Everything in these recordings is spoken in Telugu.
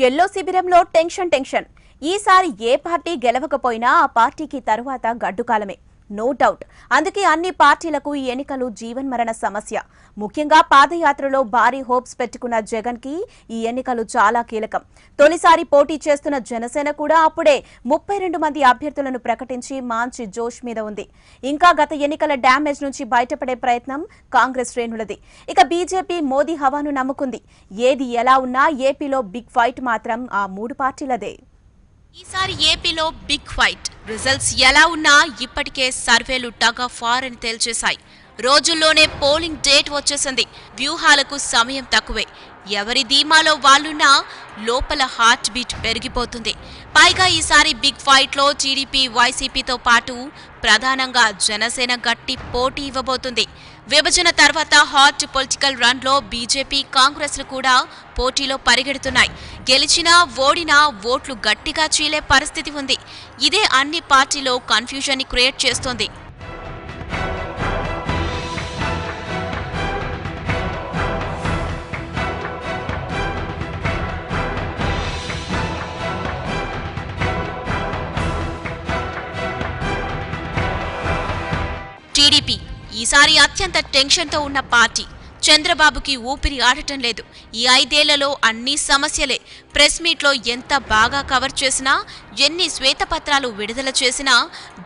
ఎల్లో శిబిరంలో టెన్షన్ టెన్షన్. ఈసారి ఏ పార్టీ గెలవకపోయినా ఆ పార్టీకి తరువాత గడ్డుకాలమే. నో డౌట్ అందుకే అన్ని పార్టీలకు ఈ ఎన్నికలు జీవన్మరణ సమస్య. ముఖ్యంగా పాదయాత్రలో భారీ హోప్స్ పెట్టుకున్న జగన్కి ఈ ఎన్నికలు చాలా కీలకం. తొలిసారి పోటీ చేస్తున్న జనసేన కూడా అప్పుడే ముప్పై రెండు మంది అభ్యర్థులను ప్రకటించి మంచి జోష్ మీద ఉంది. ఇంకా గత ఎన్నికల డ్యామేజ్ నుంచి బయటపడే ప్రయత్నం కాంగ్రెస్ శ్రేణులది. ఇక బీజేపీ మోదీ హవాను నమ్ముకుంది. ఏది ఎలా ఉన్నా ఏపీలో బిగ్ ఫైట్ మాత్రం ఆ మూడు పార్టీలదే. ఈసారి ఏపీలో బిగ్ ఫైట్. రిజల్ట్స్ ఎలా ఉన్నా ఇప్పటికే సర్వేలు టగ్ ఆఫ్ ఫార్ అని తేల్చేశాయి. రోజుల్లోనే పోలింగ్ డేట్ వచ్చేసింది. వ్యూహాలకు సమయం తక్కువే. ఎవరి ధీమాలో వాళ్ళున్నా లోపల హార్ట్ బీట్ పెరిగిపోతుంది. పైగా ఈసారి బిగ్ ఫైట్లో టీడీపీ వైసీపీతో పాటు ప్రధానంగా జనసేన గట్టి పోటీ ఇవ్వబోతుంది. విభజన తర్వాత హాట్ పొలిటికల్ రన్లో బీజేపీ కాంగ్రెస్లు కూడా పోటీలో పరిగెడుతున్నాయి. గెలిచినా ఓడినా ఓట్లు గట్టిగా చీలే పరిస్థితి ఉంది. ఇదే అన్ని పార్టీలో కన్ఫ్యూజన్ని క్రియేట్ చేస్తోంది. టీడీపీ ఈసారి అత్యంత టెన్షన్తో ఉన్న పార్టీ. చంద్రబాబుకి ఊపిరి ఆడటం లేదు. ఈ ఐదేళ్ళలో అన్ని సమస్యలే. ప్రెస్ మీట్లో ఎంత బాగా కవర్ చేసినా ఎన్ని శ్వేతపత్రాలు విడుదల చేసినా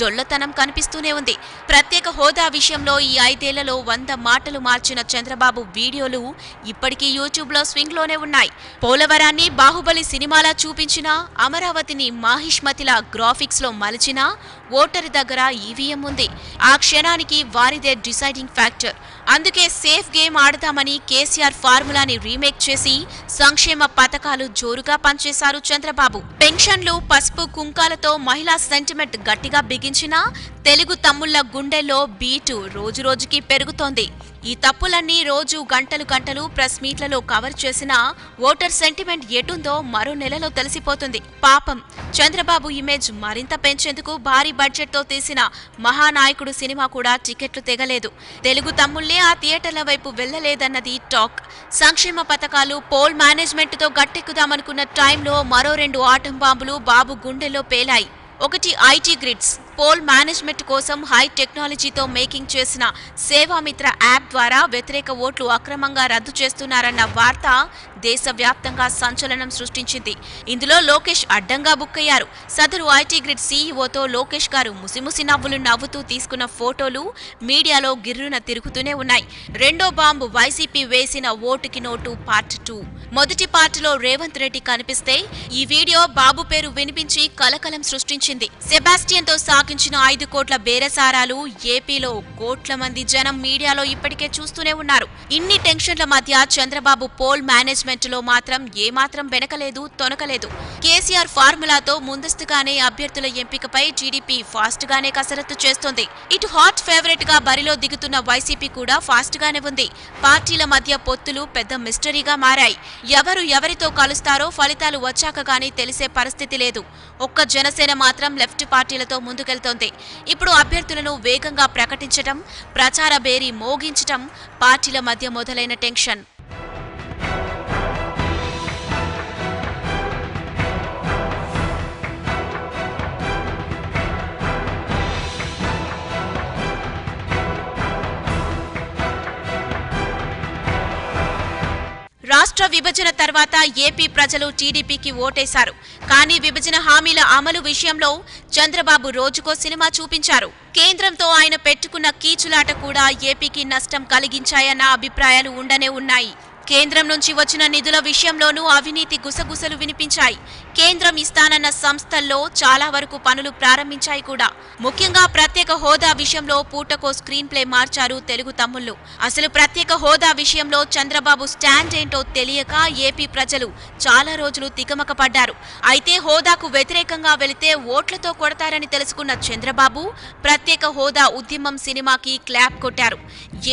డొల్లతనం కనిపిస్తూనే ఉంది. ప్రత్యేక హోదా విషయంలో ఈ ఐదేళ్ళలో వంద మాటలు మార్చిన చంద్రబాబు వీడియోలు ఇప్పటికీ యూట్యూబ్లో స్వింగ్లోనే ఉన్నాయి. పోలవరాన్ని బాహుబలి సినిమాలా చూపించినా అమరావతిని మాహిష్మతిలా గ్రాఫిక్స్లో మలిచినా ఓటరు దగ్గర ఈవీఎం ఉంది. ఆ క్షణానికి వారిదే డిసైడింగ్ ఫ్యాక్టర్. అందుకే సేఫ్ గేమ్ ఆడదామని కేసీఆర్ ఫార్ములాని రీమేక్ చేసి సంక్షేమ పథకాలు జోరుగా పనిచేశారు చంద్రబాబు. పెన్షన్లు పసుపు కుంకాలతో మహిళా సెంటిమెంట్ గట్టిగా బిగించినా తెలుగు తమ్ముళ్ళ గుండెల్లో బీటు రోజురోజుకి పెరుగుతోంది. ఈ తప్పులన్నీ రోజు గంటలు గంటలు ప్రెస్ మీట్లలో కవర్ చేసినా ఓటర్ సెంటిమెంట్ ఎటుందో మరో నెలలో తెలిసిపోతుంది. పాపం. చంద్రబాబు ఇమేజ్ మరింత పెంచేందుకు భారీ బడ్జెట్తో తీసిన మహానాయకుడు సినిమా కూడా టికెట్లు తెగలేదు. తెలుగు తమ్ముళ్ళే ఆ థియేటర్ల వైపు వెళ్ళలేదన్నది టాక్. సంక్షేమ పథకాలు పోల్ మేనేజ్మెంట్తో గట్టెక్కుదామనుకున్న టైంలో మరో రెండు ఆటం బాంబులు బాబు గుండెల్లో పేలాయి. ఒకటి ఐటీ గ్రిడ్స్. పోల్ మేనేజ్మెంట్ కోసం హై టెక్నాలజీతో మేకింగ్ చేసిన సేవామిత్ర యాప్ ద్వారా వ్యతిరేక ఓట్లు అక్రమంగా రద్దు చేస్తున్నారన్న వార్త దేశవ్యాప్తంగా సంచలనం సృష్టించింది. ఇందులో లోకేష్ అడ్డంగా బుక్ అయ్యారు. సదరు ఐటీ గ్రిడ్ సీఈఓతో లోకేష్ గారు ముసిముసి నవ్వులు నవ్వుతూ తీసుకున్న ఫోటోలు మీడియాలో గిర్రున తిరుగుతూనే ఉన్నాయి. రెండో బాంబు వైసీపీ వేసిన ఓటుకి నోటు పార్ట్ టూ. మొదటి పార్టీలో రేవంత్ రెడ్డి కనిపిస్తే ఈ వీడియో బాబు పేరు వినిపించి కలకలం సృష్టించింది. సెబాస్టియన్తో సాగించిన ఐదు కోట్ల బేరసారాలు ఏపీలో కోట్ల మంది జనం మీడియాలో ఇప్పటికే చూస్తూనే ఉన్నారు. ఇన్ని టెన్షన్ల మధ్య చంద్రబాబు పోల్ మేనేజ్మెంట్లో మాత్రం ఏమాత్రం వెనకలేదు తొనకలేదు. కేసీఆర్ ఫార్ములాతో ముందస్తుగానే అభ్యర్థుల ఎంపికపై టీడీపీ ఫాస్ట్ గానే కసరత్తు చేస్తోంది. ఇటు హాట్ ఫేవరెట్గా బరిలో దిగుతున్న వైసీపీ కూడా ఫాస్ట్ గానే ఉంది. పార్టీల మధ్య పొత్తులు పెద్ద మిస్టరీగా మారాయి. ఎవరు ఎవరితో కలుస్తారో ఫలితాలు వచ్చాక కానీ తెలిసే పరిస్థితి లేదు. ఒక్క జనసేన మాత్రం లెఫ్ట్ పార్టీలతో ముందుకెళ్తోంది. ఇప్పుడు అభ్యర్థులను వేగంగా ప్రకటించటం ప్రచార బేరీ మోగించటం పార్టీల మధ్య మొదలైన టెన్షన్. రాష్ట్ర విభజన తర్వాత ఏపీ ప్రజలు టీడీపీకి ఓటేశారు. కానీ విభజన హామీల అమలు విషయంలో చంద్రబాబు రోజుకో సినిమా చూపించారు. కేంద్రంతో ఆయన పెట్టుకున్న కీచులాట కూడా ఏపీకి నష్టం కలిగించాయన్న అభిప్రాయాలు ఉండనే ఉన్నాయి. కేంద్రం నుంచి వచ్చిన నిధుల విషయంలోనూ అవినీతి గుసగుసలు వినిపించాయి. కేంద్రం ఇస్తానన్న సంస్థల్లో చాలా వరకు పనులు ప్రారంభించాయి కూడా. ముఖ్యంగా ప్రత్యేక హోదా విషయంలో పూటకో స్క్రీన్ ప్లే మార్చారు తెలుగు తమ్ముళ్ళు. అసలు ప్రత్యేక హోదా విషయంలో చంద్రబాబు స్టాండ్ ఏంటో తెలియక ఏపీ ప్రజలు చాలా రోజులు తికమక పడ్డారు. అయితే హోదాకు వ్యతిరేకంగా వెళితే ఓట్లతో కొడతారని తెలుసుకున్న చంద్రబాబు ప్రత్యేక హోదా ఉద్యమం సినిమాకి క్లాప్ కొట్టారు.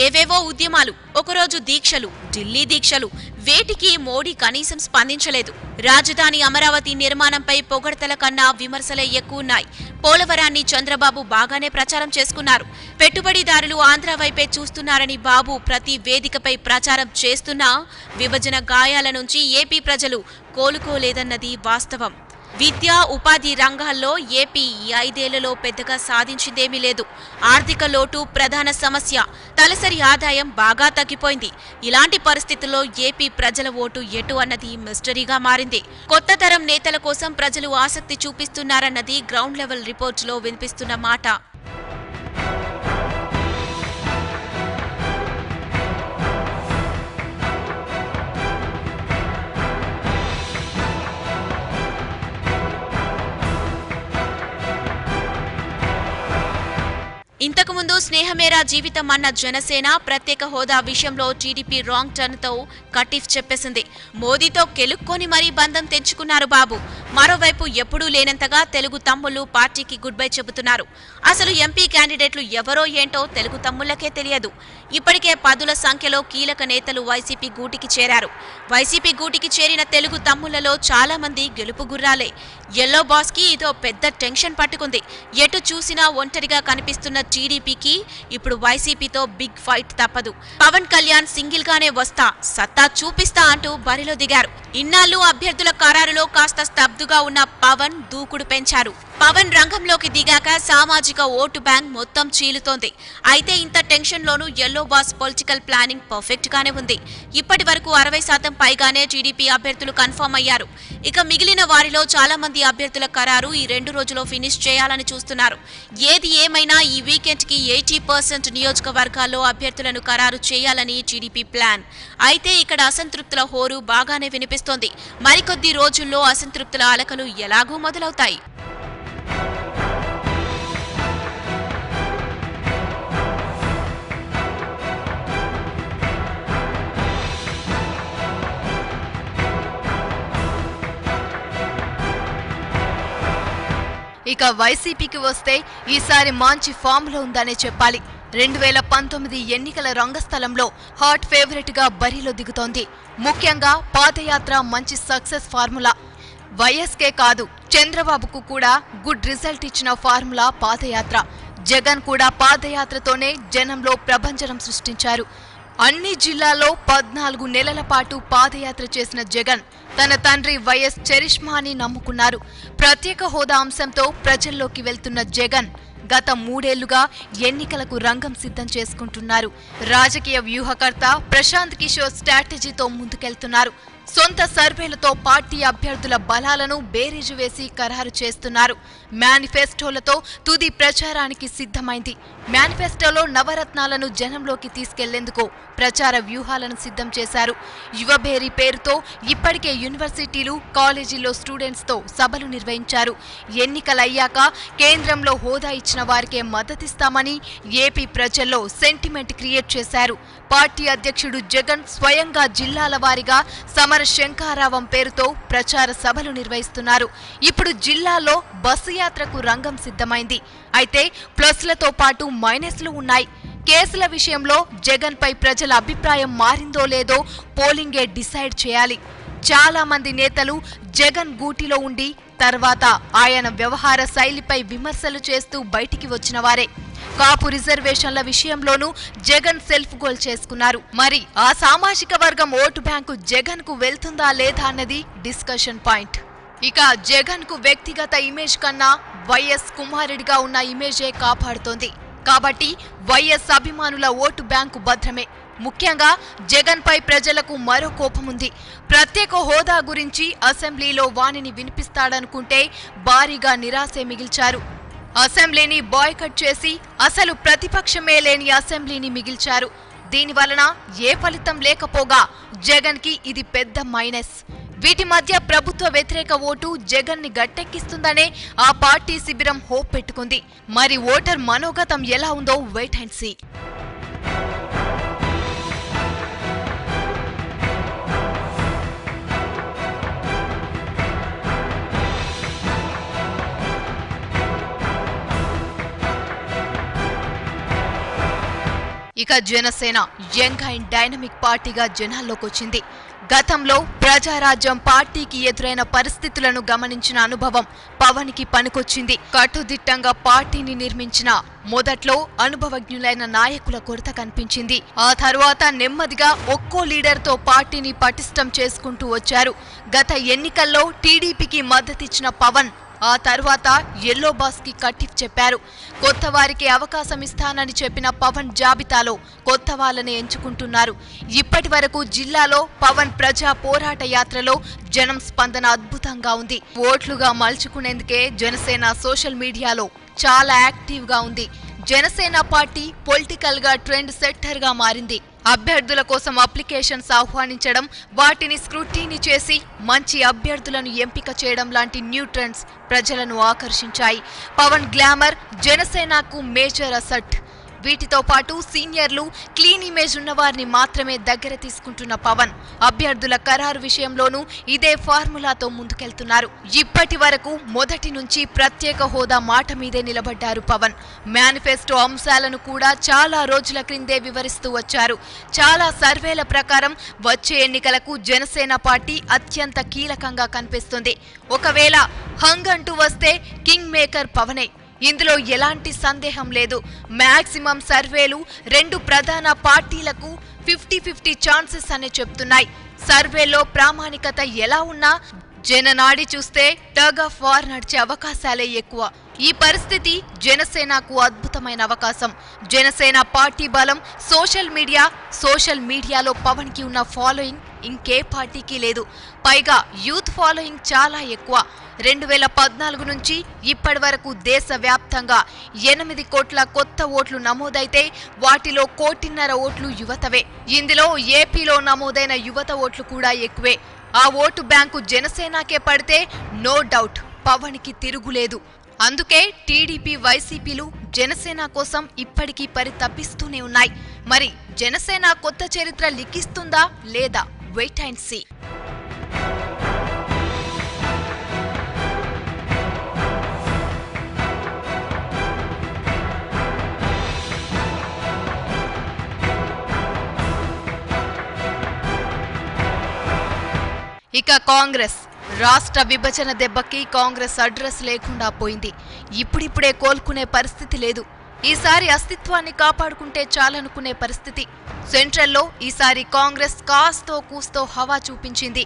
ఏవేవో ఉద్యమాలు ఒకరోజు దీక్షలు ఢిల్లీ దీక్షలు వేటికి మోడీ కనీసం స్పందించలేదు. రాజధాని అమరావతి నిర్మాణంపై పొగడతల కన్నా విమర్శలే ఎక్కువన్నాయి. పోలవరాన్ని చంద్రబాబు బాగానే ప్రచారం చేసుకున్నారు. పెట్టుబడిదారులు ఆంధ్ర వైపే చూస్తున్నారని బాబు ప్రతి వేదికపై ప్రచారం చేస్తున్నా విభజన గాయాల నుంచి ఏపీ ప్రజలు కోలుకోలేదన్నది వాస్తవం. విద్య ఉపాధి రంగాల్లో ఏపీ ఈ ఐదేళ్ళలో పెద్దగా సాధించిందేమీ లేదు. ఆర్థిక లోటు ప్రధాన సమస్య. తలసరి ఆదాయం బాగా తగ్గిపోయింది. ఇలాంటి పరిస్థితుల్లో ఏపీ ప్రజల ఓటు ఎటు అన్నది మిస్టరీగా మారింది. కొత్త తరం నేతల కోసం ప్రజలు ఆసక్తి చూపిస్తున్నారన్నది గ్రౌండ్ లెవెల్ రిపోర్టులో వినిపిస్తున్న మాట. ఇంతకుముందు స్నేహమేరా జీవితం అన్న జనసేన ప్రత్యేక హోదా విషయంలో టీడీపీ రాంగ్ టర్న్తో కటిఫ్ చెప్పేసింది. మోదీతో కెలుక్కొని మరీ బంధం తెంచుకున్నారు బాబు. మరోవైపు ఎప్పుడూ లేనంతగా తెలుగు తమ్ముళ్ళు పార్టీకి గుడ్ బై చెబుతున్నారు. అసలు ఎంపీ క్యాండిడేట్లు ఎవరో ఏంటో తెలుగు తమ్ముళ్ళకే తెలియదు. ఇప్పటికే పదుల సంఖ్యలో కీలక నేతలు వైసీపీ గూటికి చేరారు. వైసీపీ గూటికి చేరిన తెలుగు తమ్ముళ్ళలో చాలా మంది గెలుపు గుర్రాలే. ఎల్లో బాస్కి ఇదో పెద్ద టెన్షన్ పట్టుకుంది. ఎటు చూసినా ఒంటరిగా కనిపిస్తున్న టీడీపీకి ఇప్పుడు వైసీపీతో బిగ్ ఫైట్ తప్పదు. పవన్ కళ్యాణ్ సింగిల్ గానే వస్తా సత్తా చూపిస్తా అంటూ బరిలో దిగారు. ఇన్నాళ్ళు అభ్యర్థుల ఖరారులో కాస్త స్తబ్దుగా ఉన్న పవన్ దూకుడు పెంచారు. పవన్ రంగంలోకి దిగాక సామాజిక ఓటు బ్యాంక్ మొత్తం చీలుతోంది. అయితే ఇంత టెన్షన్లోనూ yellow boss political planning perfect గానే ఉంది. ఇప్పటి వరకు అరవై శాతం పైగానే టీడీపీ అభ్యర్థులు కన్ఫర్మ్ అయ్యారు. ఇక మిగిలిన వారిలో చాలా మంది అభ్యర్థుల ఖరారు ఈ రెండు రోజుల్లో ఫినిష్ చేయాలని చూస్తున్నారు. ఏది ఏమైనా ఈ వీకెండ్కి ఎయిటీ పర్సెంట్ నియోజకవర్గాల్లో అభ్యర్థులను ఖరారు చేయాలని టీడీపీ ప్లాన్ అయితే ఇక్కడ అసంతృప్తుల హోరు బాగానే వినిపిస్తోంది. మరికొద్ది రోజుల్లో అసంతృప్తుల అలకలు ఎలాగూ మొదలవుతాయి. ఇక వైసీపీకి వస్తే ఈసారి మంచి ఫామ్లో ఉందనే చెప్పాలి. రెండు వేల పంతొమ్మిది ఎన్నికల రంగస్థలంలో హాట్ ఫేవరెట్గా బరిలో దిగుతోంది. ముఖ్యంగా పాదయాత్ర మంచి సక్సెస్ ఫార్ములా. వైఎస్కే కాదు చంద్రబాబుకు కూడా గుడ్ రిజల్ట్ ఇచ్చిన ఫార్ములా పాదయాత్ర. జగన్ కూడా పాదయాత్రతోనే జనంలో ప్రభంజనం సృష్టించారు. అన్ని జిల్లాల్లో పద్నాలుగు నెలల పాటు పాదయాత్ర చేసిన జగన్ తన తండ్రి వైఎస్ చరిష్మాని నమ్ముకున్నారు. ప్రత్యేక హోదా అంశంతో ప్రజల్లోకి వెళ్తున్న జగన్ గత మూడేళ్ళుగా ఎన్నికలకు రంగం సిద్ధం చేసుకుంటున్నారు. రాజకీయ వ్యూహకర్త ప్రశాంత్ కిషోర్ స్ట్రాటజీతో ముందుకెళ్తున్నారు. సొంత సర్వేలతో పార్టీ అభ్యర్థుల బలాలను బేరీజు వేసి ఖరారు చేస్తున్నారు. మేనిఫెస్టోలతో తుది ప్రచారానికి సిద్ధమైంది. మేనిఫెస్టోలో నవరత్నాలను జనంలోకి తీసుకెళ్ళేందుకు ప్రచార వ్యూహాలను సిద్ధం చేశారు. యువభేరి పేరుతో ఇప్పటికే యూనివర్సిటీలు కాలేజీల్లో స్టూడెంట్స్తో సభలు నిర్వహించారు. ఎన్నికలయ్యాక కేంద్రంలో హోదా ఇచ్చిన వారికే మద్దతిస్తామని ఏపీ ప్రజల్లో సెంటిమెంట్ క్రియేట్ చేశారు. పార్టీ అధ్యక్షుడు జగన్ స్వయంగా జిల్లాల వారీగా సమర శంకారావం పేరుతో ప్రచార సభలు నిర్వహిస్తున్నారు. ఇప్పుడు జిల్లాలో బస్సు యాత్రకు రంగం సిద్ధమైంది. అయితే ప్లస్లతో పాటు మైనస్లు ఉన్నాయి. కేసుల విషయంలో జగన్ పై ప్రజల అభిప్రాయం మారిందో లేదో పోలింగే డిసైడ్ చేయాలి. చాలా మంది నేతలు జగన్ గూటిలో ఉండి తర్వాత ఆయన వ్యవహార శైలిపై విమర్శలు చేస్తూ బయటికి వచ్చిన వారే. కాపు రిజర్వేషన్ల విషయంలోనూ జగన్ సెల్ఫ్ గోల్ చేసుకున్నారు. మరి ఆ సామాజిక వర్గం ఓటు బ్యాంకు జగన్కు వెళ్తుందా లేదా అన్నది డిస్కషన్ పాయింట్. ఇక జగన్కు వ్యక్తిగత ఇమేజ్ కన్నా వైఎస్ కుమారుడిగా ఉన్న ఇమేజే కాపాడుతోంది. కాబట్టి వైఎస్ అభిమానుల ఓటు బ్యాంకు భద్రమే. ముఖ్యంగా జగన్పై ప్రజలకు మరో కోపముంది. ప్రత్యేక హోదా గురించి అసెంబ్లీలో వాణిని వినిపిస్తాడనుకుంటే భారీగా నిరాశే మిగిల్చారు. అసెంబ్లీని బాయ్కట్ చేసి అసలు ప్రతిపక్షమే లేని అసెంబ్లీని మిగిల్చారు. దీని వలన ఏ ఫలితం లేకపోగా జగన్కి ఇది పెద్ద మైనస్. వీటి మధ్య ప్రభుత్వ వ్యతిరేక ఓటు జగన్ని గట్టెక్కిస్తుందనే ఆ పార్టీ శిబిరం హోప్ పెట్టుకుంది. మరి ఓటర్ మనోగతం ఎలా ఉందో వెయిట్ అండ్ సీ ఇక జనసేన యంగ్ అండ్ డైనమిక్ పార్టీగా జనాల్లోకి వచ్చింది గతంలో ప్రజారాజ్యం పార్టీకి ఎదురైన పరిస్థితులను గమనించిన అనుభవం పవన్కి పనికొచ్చింది. కట్టుదిట్టంగా పార్టీని నిర్మించిన మొదట్లో అనుభవజ్ఞులైన నాయకుల కొరత కనిపించింది. ఆ తర్వాత నెమ్మదిగా ఒక్కో లీడర్తో పార్టీని పటిష్టం చేసుకుంటూ వచ్చారు. గత ఎన్నికల్లో టీడీపీకి మద్దతిచ్చిన పవన్ ఆ తర్వాత ఎల్లో బాస్కి కట్టిఫ్ చెప్పారు. కొత్త వారికి అవకాశం ఇస్తానని చెప్పిన పవన్ జాబితాలో కొత్త వాళ్ళని ఎంచుకుంటున్నారు. ఇప్పటి వరకు జిల్లాలో పవన్ ప్రజా పోరాట యాత్రలో జనం స్పందన అద్భుతంగా ఉంది. ఓట్లుగా మలుచుకునేందుకే జనసేన సోషల్ మీడియాలో చాలా యాక్టివ్గా ఉంది. జనసేన పార్టీ పొలిటికల్గా ట్రెండ్ సెట్టర్గా మారింది. అభ్యర్థుల కోసం అప్లికేషన్స్ ఆహ్వానించడం వాటిని స్క్రూటీని చేసి మంచి అభ్యర్థులను ఎంపిక చేయడం లాంటి న్యూ ట్రెండ్స్ ప్రజలను ఆకర్షించాయి. పవన్ గ్లామర్ జనసేనకు మేజర్ అసట్. వీటితో పాటు సీనియర్లు క్లీన్ ఇమేజ్ ఉన్న వారిని మాత్రమే దగ్గర తీసుకుంటున్న పవన్. అభ్యర్థుల ఖరారు విషయంలోనూ ఇదే ఫార్ములాతో ముందుకెళ్తున్నారు. ఇప్పటి వరకు మొదటి నుంచి ప్రత్యేక హోదా మాట మీదే నిలబడ్డారు పవన్. మేనిఫెస్టో అంశాలను కూడా చాలా రోజుల క్రిందే వివరిస్తూ వచ్చారు. చాలా సర్వేల ప్రకారం వచ్చే ఎన్నికలకు జనసేన పార్టీ అత్యంత కీలకంగా కనిపిస్తుంది. ఒకవేళ హంగ్ అంటూ వస్తే కింగ్ మేకర్ పవనే. ఇందులో ఎలాంటి సందేహం లేదు. మాక్సిమం సర్వేలు రెండు ప్రధాన పార్టీలకు ఫిఫ్టీ ఫిఫ్టీ ఛాన్సెస్ అనే చెప్తున్నాయి. సర్వేలో ప్రామాణికత ఎలా ఉన్నా జననాడి చూస్తే టగ్ ఆఫ్ వార్ నడిచే అవకాశాలే ఎక్కువ. ఈ పరిస్థితి జనసేనకు అద్భుతమైన అవకాశం. జనసేన పార్టీ బలం సోషల్ మీడియా సోషల్ మీడియాలో పవన్కి ఉన్న ఫాలోయింగ్ ఇంకే పార్టీకి లేదు. పైగా యూత్ ఫాలోయింగ్ చాలా ఎక్కువ. రెండు వేల పద్నాలుగు నుంచి ఇప్పటి వరకు దేశవ్యాప్తంగా ఎనిమిది కోట్ల కొత్త ఓట్లు నమోదైతే వాటిలో కోటిన్నర ఓట్లు యువతవే. ఇందులో ఏపీలో నమోదైన యువత ఓట్లు కూడా ఎక్కువే. ఆ ఓటు బ్యాంకు జనసేనకే పడితే నో డౌట్ పవన్కి తిరుగులేదు. అందుకే టీడీపీ వైసీపీలు జనసేన కోసం ఇప్పటికీ పరితపిస్తూనే ఉన్నాయి. మరి జనసేన కొత్త చరిత్ర లిఖిస్తుందా లేదా? వెయిట్ అండ్ సీ ఇక కాంగ్రెస్. రాష్ట్ర విభజన దెబ్బకి కాంగ్రెస్ అడ్రస్ లేకుండా పోయింది. ఇప్పుడిప్పుడే కోలుకునే పరిస్థితి లేదు. ఈసారి అస్తిత్వాన్ని కాపాడుకుంటే చాలనుకునే పరిస్థితి. సెంట్రల్లో ఈసారి కాంగ్రెస్ కాస్తో కూస్తో హవా చూపించింది.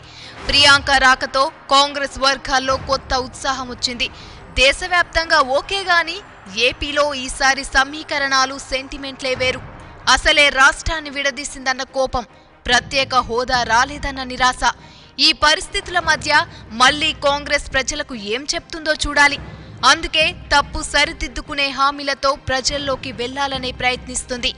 ప్రియాంక రాకతో కాంగ్రెస్ వర్గాల్లో కొత్త ఉత్సాహం వచ్చింది. దేశవ్యాప్తంగా ఓకే గాని ఏపీలో ఈసారి సమీకరణాలు సెంటిమెంట్లే వేరు. అసలే రాష్ట్రాన్ని విడదీసిందన్న కోపం ప్రత్యేక హోదా రాలేదన్న నిరాశ. ఈ పరిస్థితుల మధ్య మళ్ళీ కాంగ్రెస్ ప్రజలకు ఏం చెప్తుందో చూడాలి. అందుకే తప్పు సరిదిద్దుకునే హామీలతో ప్రజల్లోకి వెళ్ళాలని ప్రయత్నిస్తుంది.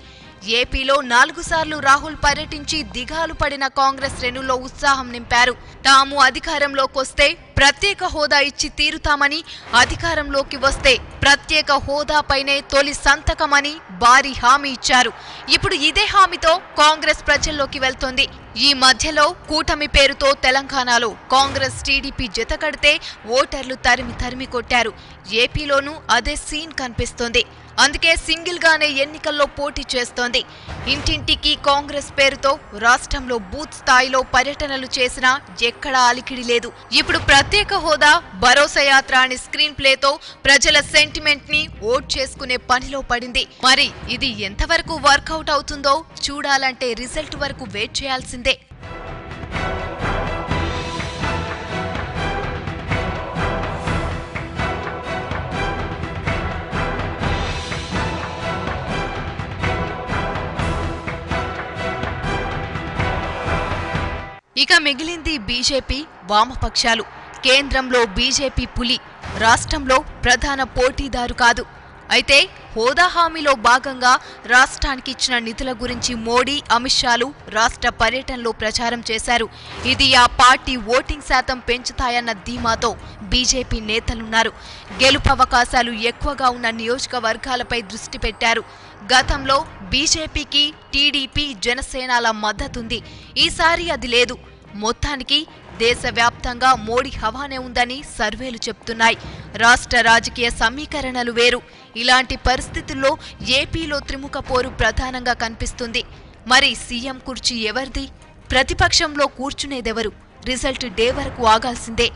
ఏపీలో నాలుగు సార్లు రాహుల్ పర్యటించి దిగాలు పడిన కాంగ్రెస్ శ్రేణుల్లో ఉత్సాహం నింపారు. తాము అధికారంలోకొస్తే ప్రత్యేక హోదా ఇచ్చి తీరుతామని అధికారంలోకి వస్తే ప్రత్యేక హోదాపైనే తొలి సంతకమని భారీ హామీ ఇచ్చారు. ఇప్పుడు ఇదే హామీతో కాంగ్రెస్ ప్రజల్లోకి వెళ్తోంది. ఈ మధ్యలో కూటమి పేరుతో తెలంగాణలో కాంగ్రెస్ టీడీపీ జతకడితే ఓటర్లు తరిమి తరిమి కొట్టారు. ఏపీలోనూ అదే సీన్ కనిపిస్తోంది. అందుకే సింగిల్ గానే ఎన్నికల్లో పోటీ చేస్తోంది. ఇంటింటికి కాంగ్రెస్ పేరుతో రాష్ట్రంలో బూత్ స్థాయిలో పర్యటనలు చేసినా ఎక్కడా అలికిడి లేదు. ఇప్పుడు ప్రత్యేక హోదా భరోసా యాత్ర అనే స్క్రీన్ ప్లేతో ప్రజల సెంటిమెంట్ని ఓట్ చేసుకునే పనిలో పడింది. మరి ఇది ఎంతవరకు వర్కౌట్ అవుతుందో చూడాలంటే రిజల్ట్ వరకు వెయిట్ చేయాల్సిందే. ఇక మిగిలింది బీజేపీ వామపక్షాలు. కేంద్రంలో బీజేపీ పులి రాష్ట్రంలో ప్రధాన పోటీదారు కాదు. అయితే హోదా హామీలో భాగంగా రాష్ట్రానికి ఇచ్చిన నిధుల గురించి మోడీ అమిత్ షాలు రాష్ట్ర పర్యటనలో ప్రచారం చేశారు. ఇది ఆ పార్టీ ఓటింగ్ శాతం పెంచుతాయన్న ధీమాతో బీజేపీ నేతలున్నారు. గెలుపు అవకాశాలు ఎక్కువగా ఉన్న నియోజకవర్గాలపై దృష్టి పెట్టారు. గతంలో బీజేపీకి టీడీపీ జనసేనల మద్దతుంది. ఈసారి అది లేదు. మొత్తానికి దేశవ్యాప్తంగా మోడీ హవానే ఉందని సర్వేలు చెప్తున్నాయి. రాష్ట్ర రాజకీయ సమీకరణలు వేరు. ఇలాంటి పరిస్థితుల్లో ఏపీలో త్రిముఖ పోరు ప్రధానంగా కనిపిస్తుంది. మరి సీఎం కుర్చీ ఎవరిది? ప్రతిపక్షంలో కూర్చునేదెవరు? రిజల్ట్ డే వరకు ఆగాల్సిందే.